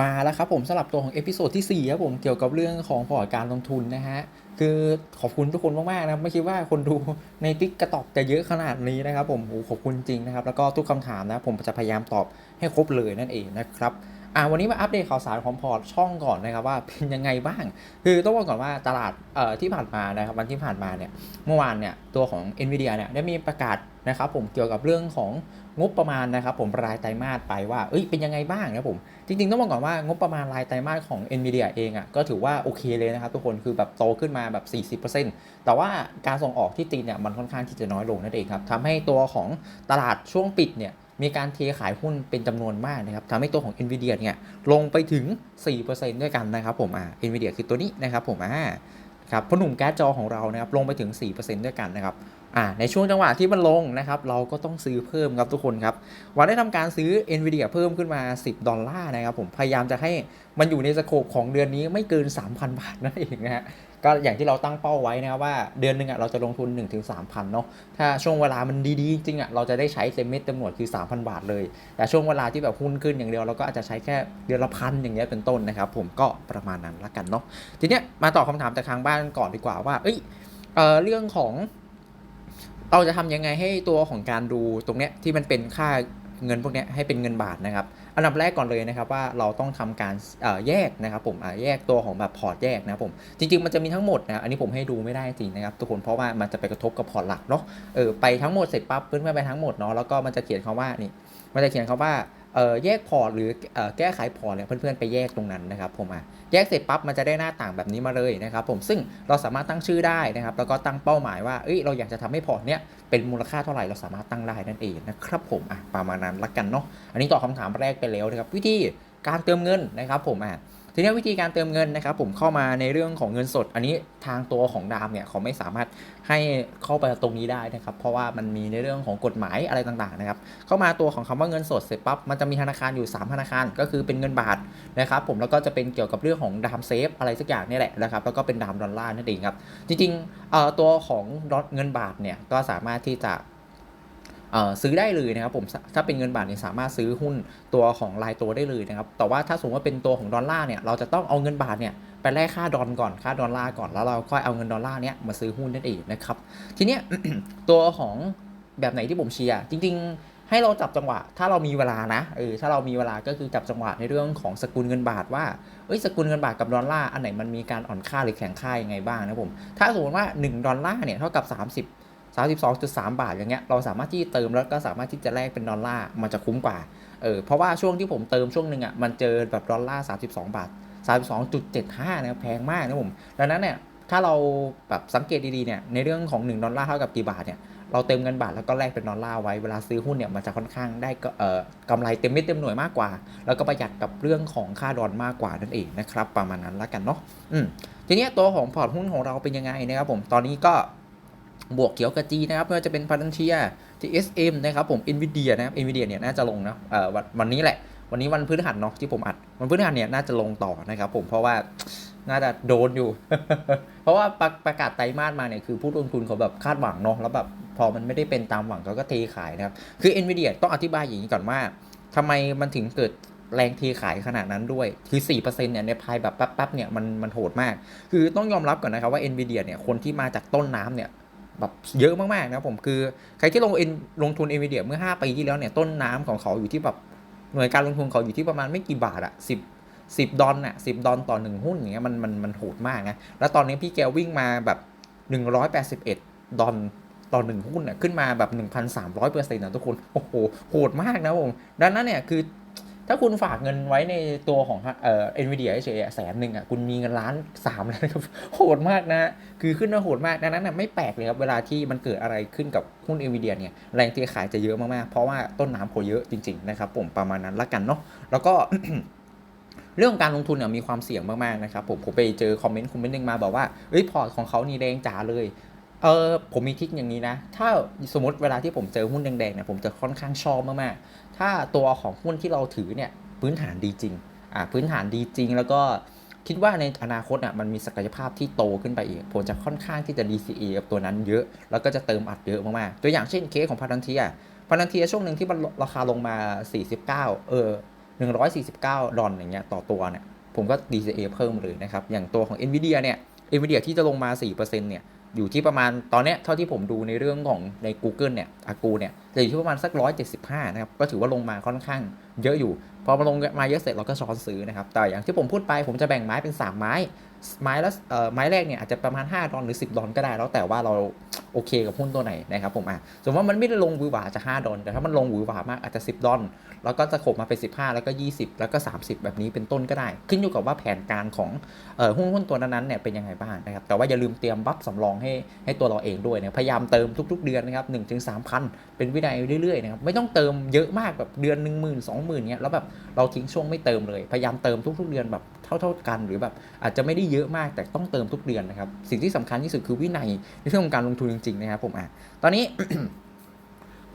มาแล้วครับผมสำหรับตัวของเอพิโซดที่4ครับผมเกี่ยวกับเรื่องของพอร์ตการลงทุนนะฮะคือขอบคุณทุกคนมากๆนะไม่คิดว่าคนดูในติ๊กกระตอกจะเยอะขนาดนี้นะครับผมโอ้ขอบคุณจริงนะครับแล้วก็ทุกคำถามนะผมจะพยายามตอบให้ครบเลยนั่นเองนะครับ อ่าวันนี้มาอัปเดตข่าวสารของพอร์ตช่องก่อนนะครับว่าเป็นยังไงบ้าง คือต้องบอกก่อนว่าตลาดเอ่อที่ผ่านมานะครับวันที่ผ่านมาเนี่ยเมื่อวานเนี่ยตัวของ NVIDIA เนี่ยได้มีประกาศนะครับผมเกี่ยวกับเรื่องของงบประมาณนะครับผมรายไตรมาสไปว่าเอ้ยเป็นยังไงบ้างนะผมจริงๆต้องบอกก่อนว่างบประมาณรายไตรมาสของ NVIDIA เองอะ่ะก็ถือว่าโอเคเลยนะครับทุกคนคือแบบโตขึ้นมาแบบ 40%แต่ว่าการส่งออกที่จีนเนี่ยมันค่อนข้างที่จะน้อยลงนั่นเองครับทำให้ตัวของตลาดช่วงปิดเนี่ย มีการเทขายหุ้นเป็นจำนวนมากนะครับทำให้ตัวของ NVIDIA เนี่ยลงไปถึง 4%ด้วยกันนะครับผมอ่า NVIDIA คือตัวนี้นะครับผมอ่าครับพหนุ่มแก๊สจอของเรานะครับลงไปถึง 4%ด้วยกันนะครับอ่าในช่วงจังหวะที่มันลงนะครับเราก็ต้องซื้อเพิ่มครับทุกคนครับวันได้ทำการซื้อ NVIDIA เพิ่มขึ้นมา 10 ดอลลาร์นะครับผมพยายามจะให้มันอยู่ในสโคปของเดือนนี้ไม่เกิน 3,000 บาทนั่นเองนะฮะ ก็อย่างที่เราตั้งเป้าไว้นะครับว่าเดือนหนึ่งอะเราจะลงทุน 1-3,000เนาะถ้าช่วงเวลามันดีๆ จริงอะเราจะได้ใช้เต็มเม็ดเต็มหน่วยคือ 3,000 บาทเลย แต่ช่วงเวลาที่แบบหุ้นขึ้นอย่างเดียวเราก็อาจจะใช้แค่เดือนละพันอย่างเงี้ยเป็นต้นนะครับผมก็ประมาณนั้นละกันเนาะทีเนี้ยมาตอบคำถามจากทางบ้านก่อนดีกว่าว่าเอ้ยเอ่อเรื่องของเราจะทำยังไงให้ตัวของการดูตรงเนี้ยที่มันเป็นค่า เงินพวกนี้ให้เป็นเงินบาทนะครับ อันดับแรกก่อนเลยนะครับว่าเราต้องทำการแยกนะครับผมแยกตัวของแบบพอร์ตแยกนะผมจริง ๆ มันจะมีทั้งหมดนะอันนี้ผมให้ดูไม่ได้จริงนะครับทุกคนเพราะว่ามันจะไปกระทบกับพอร์ตหลักเนาะเออไปทั้งหมดเสร็จปั๊บเพื่อนไปทั้งหมดเนาะแล้วก็มันจะเขียนคำว่านี่มันจะเขียนคำว่า แยกพอร์ตหรือแก้ไขพอร์ตเนี่ยเพื่อนๆไปแยกตรงนั้นนะครับผมอะแยกเสร็จปั๊บมันจะได้หน้าต่างแบบนี้มาเลยนะครับผมซึ่งเราสามารถตั้งชื่อได้นะครับแล้วก็ตั้งเป้าหมายว่าเอ้ยเราอยากจะทำให้พอร์ตเนี้ยเป็นมูลค่าเท่าไหร่เราสามารถตั้งได้นั่นเองนะครับผมอะประมาณนั้นละกันเนาะอันนี้ตอบคำถามแรกไปแล้วนะครับวิธีการเติมเงินนะครับผมอะ ทีนี้วิธีการเติมเงินนะครับผมเข้ามาในเรื่องของเงินสด อันนี้ทางตัวของดามเนี่ยเขาไม่สามารถให้เข้าไปตรงนี้ได้นะครับ เพราะว่ามันมีในเรื่องของกฎหมายอะไรต่างๆนะครับเข้ามาตัวของคำว่าเงินสดเสร็จปั๊บมันจะมีธนาคารอยู่ 3 ธนาคารก็คือเป็นเงินบาทนะครับผมแล้วก็จะเป็นเกี่ยวกับเรื่องของดามเซฟอะไรสักอย่างนี่แหละนะครับแล้วก็เป็นดามดอลลาร์นั่นเองครับจริงๆเอ่อตัวของเงินบาทเนี่ยก็สามารถที่จะ ซื้อได้เลยนะครับผมถ้าเป็นเงินบาทเนี่ยสามารถซื้อหุ้นตัวของรายตัวได้เลยนะครับแต่ว่าถ้าสมมติว่าเป็นตัวของดอลลาร์เนี่ยเราจะต้องเอาเงินบาทเนี่ยไปแลกค่าดอลก่อนค่าดอลลาร์ก่อนแล้วเราค่อยเอาเงินดอลลาร์เนี่ยมาซื้อหุ้นนั่นเองนะครับทีเนี้ยตัวของแบบไหนที่ผมเชียร์จริง ๆ ให้เราจับจังหวะ ถ้าเรามีเวลานะเออถ้าเรามีเวลาก็คือจับจังหวะในเรื่องของสกุลเงินบาทว่าเอ้ยสกุลเงินบาทกับดอลลาร์อันไหนมันมีการอ่อนค่าหรือแข็งค่ายังไงบ้างนะผมถ้าสมมติว่า 1 ดอลลาร์เนี่ยเท่ากับ 30 32.3 บาทอย่างเงี้ยเราสามารถที่เติมแล้วก็สามารถที่จะแลกเป็นดอลลาร์มันจะคุ้มกว่าเออเพราะว่าช่วงที่ผมเติมช่วงหนึ่งอะมันเจอแบบดอลลาร์32 บาท 32.75นะครับแพงมากนะผมดังนั้นเนี่ยถ้าเราแบบสังเกตดีๆเนี่ยในเรื่องของ 1 ดอลลาร์เท่ากับกี่บาทเนี่ยเราเติมเงินบาทแล้วก็แลกเป็นดอลลาร์ไว้เวลาซื้อหุ้นเนี่ยมันจะค่อนข้างได้ก็เอ่อกำไรเต็มเม็ดเต็มหน่วยมากกว่า แล้วก็ประหยัดกับเรื่องของค่าดอลมากกว่านั่นเองนะครับประมาณนั้นละกันเนาะอืมทีเนี้ยตัวของพอร์ตหุ้นของเราเป็นยังไงนะครับผมตอนนี้ก็ บวกเขียวกับจีนะครับไม่ว่าจะเป็นพันเทีย TSM นะครับผม NVIDIA นะครับ NVIDIA เนี่ยน่าจะลงนะเอ่อวันนี้แหละ วันนี้วันพฤหัสเนาะที่ผมอัดวันพฤหัสเนี่ยน่าจะลงต่อนะครับผมเพราะว่าน่าจะโดนอยู่ เพราะว่าประประกาศไตรมาสมาเนี่ยคือผู้ลงทุนเขาแบบคาดหวังเนาะแล้วแบบพอมันไม่ได้เป็นตามหวังเขาก็เทขายนะครับคือ NVIDIA ต้องอธิบายอย่างนี้ก่อนว่าทำไมมันถึงเกิดแรงเทขายขนาดนั้นด้วย คือ 4%เนี่ยในภายแบบแป๊บๆเนี่ยมันมันโหดมาก คือต้องยอมรับก่อนนะครับว่า NVIDIA เนี่ยคนที่มาจากต้นน้ำเนี่ย แบบเยอะมากๆนะผมคือใครที่ลง N ลงทุน NVIDIA เมื่อ 5 ปีที่แล้วเนี่ยต้นน้ำของเขาอยู่ที่แบบหน่วยการลงทุนเขาอยู่ที่ประมาณไม่กี่บาทอะสิบสิบดอลน่ะสิบดอลต่อหนึ่งหุ้นอย่างเงี้ยมันมันมันโหดมากนะแล้วตอนนี้พี่แกวิ่งมาแบบหนึ่งร้อยแปดสิบเอ็ดดอลต่อหนึ่งหุ้นน่ะขึ้นมาแบบหนึ่งพันสามร้อยเปอร์เซ็นต์นะทุกคนโอ้โหโหดมากนะผมดังนั้นเนี่ยคือ ถ้าคุณฝากเงินไว้ในตัวของเอ่อเอ็นวีเดียเฉยๆแสนหนึ่งอะคุณมีเงินล้านสามแล้วนะครับโหดมากนะ คือขึ้นมาโหดมากดังนั้นน่ะไม่แปลกเลยครับ เวลาที่มันเกิดอะไรขึ้นกับหุ้นเอ็นวีเดียเนี่ยแรงเทขายจะเยอะมากๆ เพราะว่าต้นน้ำเขาเยอะจริง ๆ นะครับผมประมาณนั้นละกันเนาะแล้วก็เรื่องของการลงทุนเนี่ยมีความเสี่ยงมากๆนะครับผมผมไปเจอคอมเมนต์คอมเมนต์หนึ่งมาบอกว่าเอ้ยพอร์ตของเขานี่แดงจ๋าเลย เออผมมีทริคอย่างนี้นะ ถ้าสมมติเวลาที่ผมเจอหุ้นแดงๆเนี่ยผมจะค่อนข้างชอบมากๆ ถ้าตัวของหุ้นที่เราถือเนี่ยพื้นฐานดีจริง อ่าพื้นฐานดีจริง แล้วก็คิดว่าในอนาคตอะมันมีศักยภาพที่โตขึ้นไปอีก ผมจะค่อนข้างที่จะ DCA กับตัวนั้นเยอะ แล้วก็จะเติมอัดเยอะมากๆ ตัวอย่างเช่นเคสของพารันเทียพารันเทียช่วงหนึ่งที่มันราคาลงมา 49 เออ 149 ดอลอย่างเงี้ยต่อตัวเนี่ยผมก็ DCA เพิ่มเลยนะครับ อย่างตัวของ NVIDIA เนี่ย NVIDIA ที่จะลงมา 4%เนี่ย อยู่ที่ประมาณตอนเนี้ยเท่าที่ผมดูในเรื่องของใน Google เนี่ยอากูเนี่ยจะอยู่ที่ประมาณสัก 175 นะครับ ก็ถือว่าลงมาค่อนข้างเยอะอยู่ พอมาลงมาเยอะเสร็จเราก็ช้อนซื้อนะครับ แต่อย่างที่ผมพูดไปผมจะแบ่งไม้เป็น 3 ไม้ ไม้ละเอ่อไม้แรกเนี่ยอาจจะประมาณ 5 ดอลหรือ 10 ดอลก็ได้ แล้วแต่ว่าเรา โอเคกับหุ้นตัวไหนนะครับผมอะสมมติว่ามันไม่ได้ลงวือหวาจะ5ดอลแต่ถ้ามันลงวือหวามากอาจจะ 10 ดอลแล้วก็จะขบมาเป็น 15 แล้วก็ 20 แล้วก็ 30 แบบนี้เป็นต้นก็ได้ ขึ้นอยู่กับว่าแผนการของเอ่อหุ้นหุ้นตัวนั้นๆเนี่ยเป็นยังไงบ้างนะครับแต่ว่าอย่าลืมเตรียมบัฟสำรองให้ให้ตัวเราเองด้วยนะพยายามเติมทุก ๆ เดือนนะครับ1ถึง3,000เป็นวินัยเรื่อยๆนะครับไม่ต้องเติมเยอะมากแบบเดือน1 0 0 0 0 2 0,000เนี้ยแล้วแบบเราทิ้งช่วงไม่เติมเลย พยายามเติมทุก ๆ เดือนแบบเท่า ๆกัน หรือแบบอาจจะไม่ได้เยอะมากแต่ต้องเติมทุกเดือนนะครับสิ่งที่สำคัญที่สุดคือวินัยในเรื่องของการลงทุนริง ๆ นะครับผมอะตอนนี้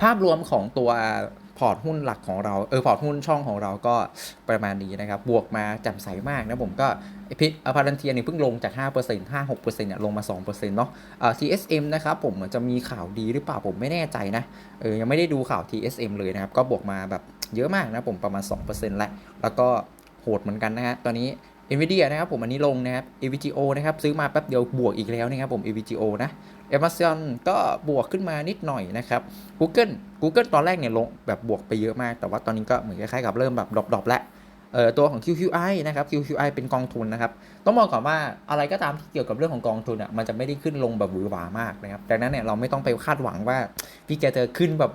ภาพรวมของตัวพอร์ตหุ้นหลักของเราเออพอร์ตหุ้นช่องของเราก็ประมาณนี้นะครับ บวกมาจ่มใสมากนะผมก็พิษอพารันเทียเนี่ยเพิ่งลงจาก 5% 5 6%เนี่ยลงมา 2%เนาะเอ่อ TSM นะครับผมเหมือนจะมีข่าวดีหรือเปล่าผมไม่แน่ใจนะเออยังไม่ได้ดูข่าว TSM เลยนะครับ ก็บวกมาแบบเยอะมากนะผมประมาณ 2%แล้วแล้วก็โหดเหมือนกันนะฮะตอนนี้ NVIDIA นะครับผมอันนี้ลงนะครับ AVGO นะครับซื้อมาแป๊บเดียวบวกอีกแล้วนะครับผม AVGO นะ Amazon ก็บวกขึ้นมานิดหน่อยนะครับ Google Google ตอนแรกเนี่ยลงแบบบวกไปเยอะมาก แต่ว่าตอนนี้ก็เหมือนคล้ายๆกับเริ่มแบบดรอปๆแล้ว ตัวของ QQI นะครับ QQI เป็นกองทุนนะครับ ต้องบอกก่อนว่าอะไรก็ตามที่เกี่ยวกับเรื่องของกองทุนอะมันจะไม่ได้ขึ้นลงแบบหวือหวามากนะครับ ดังนั้นเนี่ยเราไม่ต้องไปคาดหวังว่าพี่แกจะขึ้นแบบ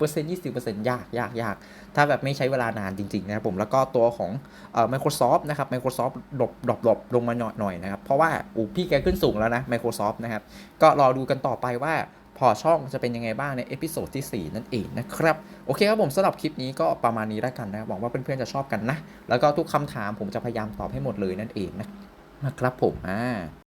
10% 20%ยากยากยากถ้าแบบไม่ใช้เวลานานจริงๆนะครับผม แล้วก็ตัวของเอ่อ Microsoft นะครับ Microsoft ดรอปดรอปดรอปลงมาหน่อยหน่อยนะครับ เพราะว่าอู้พี่แกขึ้นสูงแล้วนะ Microsoft นะครับ ก็รอดูกันต่อไปว่า พอช่องจะเป็นยังไงบ้างในเอพิโซดที่ 4 นั่นเองนะครับ โอเคครับผมสำหรับคลิปนี้ก็ประมาณนี้แล้วกันนะหวังว่าเพื่อนๆจะชอบกันนะ แล้วก็ทุกคำถามผมจะพยายามตอบให้หมดเลยนั่นเองนะนะครับผมอ่า